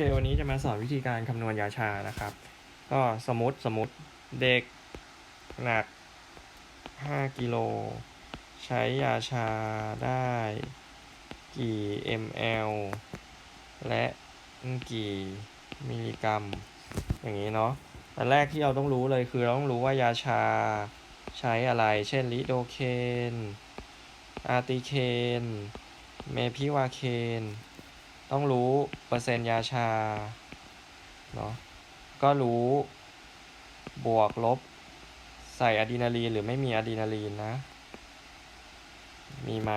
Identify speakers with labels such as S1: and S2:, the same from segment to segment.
S1: ค วันนี้จะมาสอนวิธีการคำนวณยาชานะครับ ก็สมมติสมมติเด็กหนัก 5 กิโล ใช้ยาชาได้กี่ ml และกี่มิลลิกรัม อย่างนี้เนาะอันแรกที่เราต้องรู้เลยคือเราต้องรู้ว่ายาชาใช้อะไร เช่นลิโดเคนอาร์ติเคน เมพิวาเคน ต้องรู้เปอร์เซ็นต์ยาชาเนาะก็รู้บวกลบใส่อะดรีนาลีนหรือไม่มีอะดรีนาลีนนะ มีไหม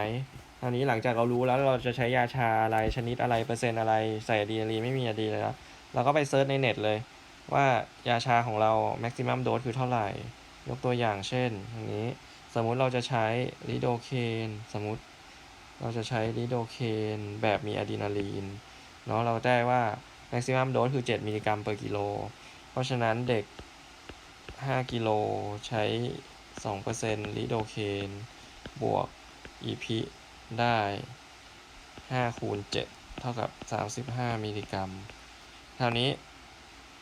S1: คราวนี้หลังจากเรารู้แล้วเราจะใช้ยาชาอะไรชนิดอะไรเปอร์เซ็นต์อะไรใส่อะดรีนาลีนไม่มีอะดรีนาลีนแล้วเราก็ไปเซิร์ชในเน็ตเลย ว่ายาชาของเรา maximum dose คือเท่าไหร่ ยกตัวอย่างเช่นอย่างนี้ สมมุติเราจะใช้ลิโดเคนสมมติ เราจะใช้ลิโดเคนแบบมีอะดรีนาลีนเนาะเราได้ว่า maximum dose คือ 7 มิลลิกรัม per กิโล เพราะฉะนั้นเด็ก 5 กิโลใช้ 2%ลิโดเคนบวก EP ได้ 5 คูณ 7 เท่ากับ 35 มิลลิกรัมคราวนี้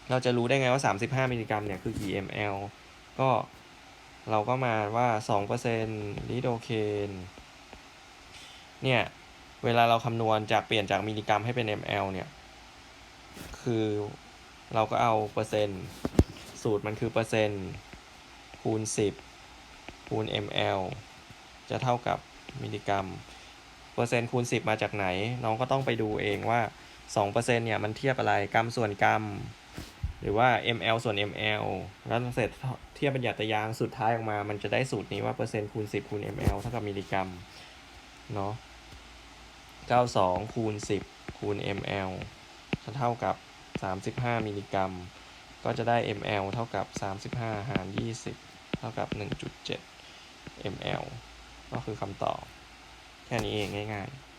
S1: เราจะรู้ได้ไงว่า 35 มิลลิกรัมเนี่ย คือ กี่ ml ก็เราก็มาว่า 2%ลิโดเคน เนี่ยเวลาเราคำนวณจากเปลี่ยนจากมิลลิกรัมให้เป็น ml เนี่ย คือเราก็เอาเปอร์เซ็นต์ สูตรมันคือเปอร์เซ็นต์คูณ 10 คูณ ml จะเท่ากับมิลลิกรัม เปอร์เซ็นต์คูณ 10 มาจากไหน น้องก็ต้องไปดูเองว่า 2%เนี่ยมันเทียบอะไรกรัมส่วนกรัม หรือว่า ml ส่วน ml แล้วเสร็จเทียบเป็นหยัตยางสุดท้ายออกมา มันจะได้สูตรนี้ว่าเปอร์เซ็นต์คูณ 10 คูณ ml เท่ากับมิลลิกรัมเนาะ 92 คูณ 10 คูณ ml จะเท่ากับ 35 มิลลิกรัม ก็จะได้ ml เท่ากับ 35 หาร 20 เท่ากับ 1.7 ml ก็คือคำตอบ แค่นี้เองง่าย ๆ